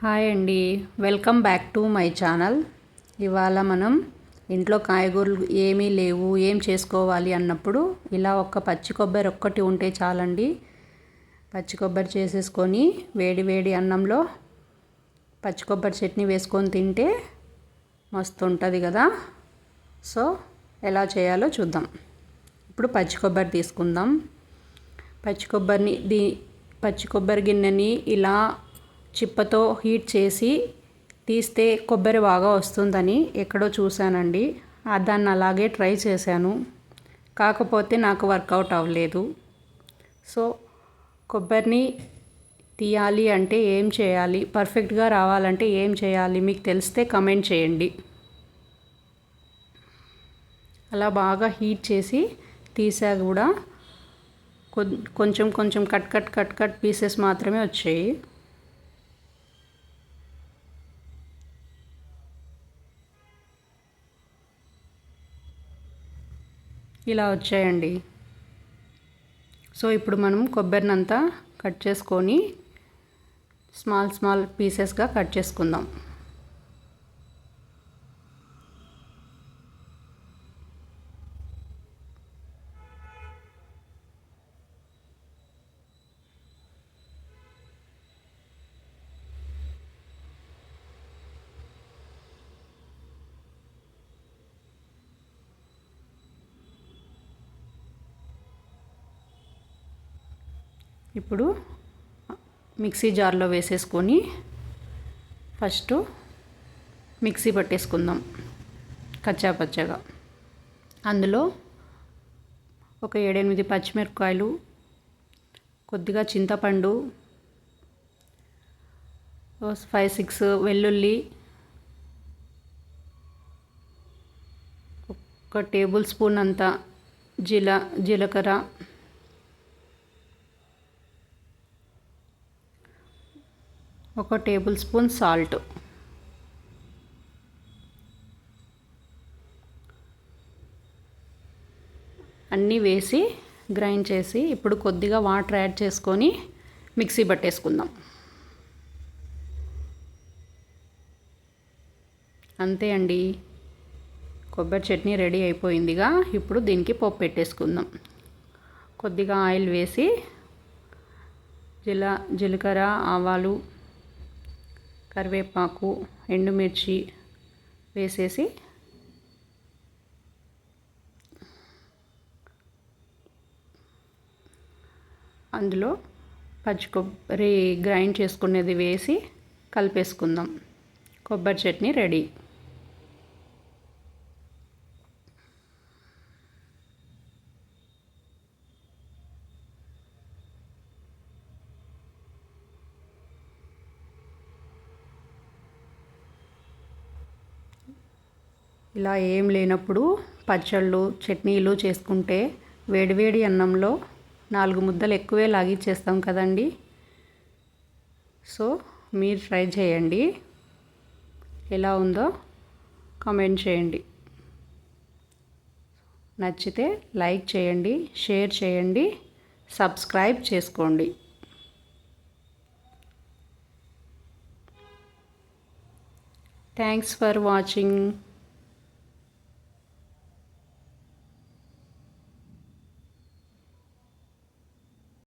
Hi అండి. Welcome back to my channel. ఇవాళ మనం ఇంట్లో కాయగూరలు ఏమీ లేవు ఏం చేసుకోవాలి అన్నప్పుడు ఇలా ఒక పచ్చి కొబ్బరి ఒక్కటి ఉంటే చాలండి. పచ్చి కొబ్బరి చేసేసుకొని వేడి వేడి అన్నంలో పచ్చి కొబ్బరి చట్నీ వేసుకొని తింటే మస్తు ఉంటుంది కదా. సో ఎలా చేయాలో చూద్దాం. ఇప్పుడు పచ్చి కొబ్బరి తీసుకుందాం. పచ్చి కొబ్బరిని దీ పచ్చి కొబ్బరి గిన్నెని ఇలా చిప్పతో హీట్ చేసి తీస్తే కొబ్బరి బాగా వస్తుందని ఎక్కడో చూశానండి. దాన్ని అలాగే ట్రై చేశాను. కాకపోతే నాకు వర్కౌట్ అవ్వలేదు. సో కొబ్బరిని తీయాలి అంటే ఏం చేయాలి? పర్ఫెక్ట్గా రావాలంటే ఏం చేయాలి? మీకు తెలిస్తే కమెంట్ చేయండి. అలా బాగా హీట్ చేసి తీసా కూడా కొంచెం కొంచెం cut cut cut cut pieces మాత్రమే వచ్చాయి. ఇలా వచ్చాయండి. సో ఇప్పుడు మనం కొబ్బరినంతా కట్ చేసుకొని స్మాల్ స్మాల్ పీసెస్గా కట్ చేసుకుందాం. ఇప్పుడు మిక్సీ జార్లో వేసేసుకొని ఫస్ట్ మిక్సీ పట్టేసుకుందాం కచ్చా పచ్చగా. అందులో ఒక ఏడెనిమిది పచ్చిమిరపకాయలు కొద్దిగా చింతపండు ఫైవ్ సిక్స్ వెల్లుల్లి ఒక టేబుల్ స్పూన్ అంత జీల జీలకర్ర ఒక టేబుల్ స్పూన్ సాల్ట్. అన్నీ వేసి గ్రైండ్ చేసి ఇప్పుడు కొద్దిగా వాటర్ యాడ్ చేసుకొని మిక్సీ పట్టేసుకుందాం. అంతే అండి. కొబ్బరి చట్నీ రెడీ అయిపోయిందిగా. ఇప్పుడు దీనికి పప్పు పెట్టేసుకుందాం. కొద్దిగా ఆయిల్ వేసి జీల జీలకర్ర ఆవాలు కరివేపాకు ఎండుమిర్చి వేసేసి అందులో పచ్చి కొబ్బరి గ్రైండ్ చేసుకునేది వేసి కలిపేసుకుందాం. కొబ్బరి చట్నీ రెడీ. ఇలా ఏం లేనప్పుడు పచ్చళ్ళు చట్నీలు చేసుకుంటే వేడివేడి అన్నంలో నాలుగు ముద్దలు ఎక్కువే లాగిచ్చేస్తాం కదండి. సో మీరు ట్రై చేయండి. ఎలా ఉందో కామెంట్ చేయండి. నచ్చితే లైక్ చేయండి షేర్ చేయండి సబ్స్క్రైబ్ చేసుకోండి. Thanks for watching.